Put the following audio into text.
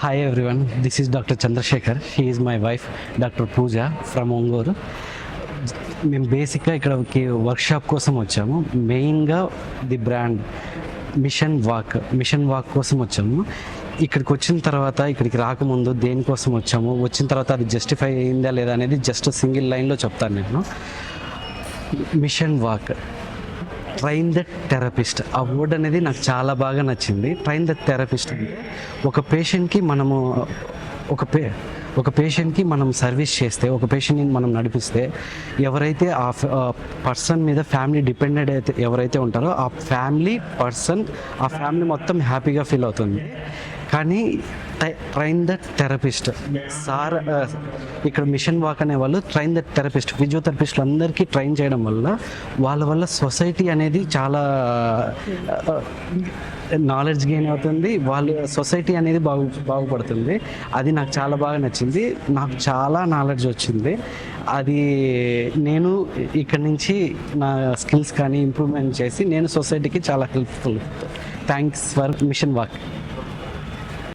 Hi everyone this is doctor Chandrashekar he is my wife doctor Pooja from Ongole మేము బేసిక్గా ఇక్కడకి workshop కోసం వచ్చాము. మెయిన్గా the brand mission walk mission walk కోసం వచ్చాము. ఇక్కడికి వచ్చిన తర్వాత ఇక్కడికి రాకముందు దేనికోసం వచ్చాము? వచ్చిన తర్వాత అది జస్టిఫై అయిందా లేదా అనేది జస్ట్ సింగిల్ లైన్లో చెప్తాను నేను. Mission walk train the therapist ఆ వర్డ్ అనేది నాకు చాలా బాగా నచ్చింది. ట్రైన్ ద థెరపిస్ట్ అంటే ఒక పేషెంట్కి మనము ఒక పే ఒక పేషెంట్కి మనం సర్వీస్ చేస్తే ఒక పేషెంట్ని మనం నడిపిస్తే ఎవరైతే ఆ పర్సన్ మీద ఫ్యామిలీ డిపెండెడ్ అయితే ఎవరైతే ఉంటారో ఆ ఫ్యామిలీ పర్సన్ ఆ ఫ్యామిలీ మొత్తం హ్యాపీగా ఫీల్ అవుతుంది. కానీ ట్రైన్ ద థెరపిస్ట్ సార్ ఇక్కడ మిషన్ వాక్ అనే వాళ్ళు ట్రైన్ ద థెరపిస్ట్ ఫిజియోథెరపిస్టులు అందరికీ ట్రైన్ చేయడం వల్ల వాళ్ళ వల్ల సొసైటీ అనేది చాలా నాలెడ్జ్ గెయిన్ అవుతుంది. వాళ్ళ సొసైటీ అనేది బాగు బాగుపడుతుంది. అది నాకు చాలా బాగా నచ్చింది. నాకు చాలా నాలెడ్జ్ వచ్చింది. అది నేను ఇక్కడ నుంచి నా స్కిల్స్ కానీ ఇంప్రూవ్మెంట్ చేసి నేను సొసైటీకి చాలా helpful thanks for mission walk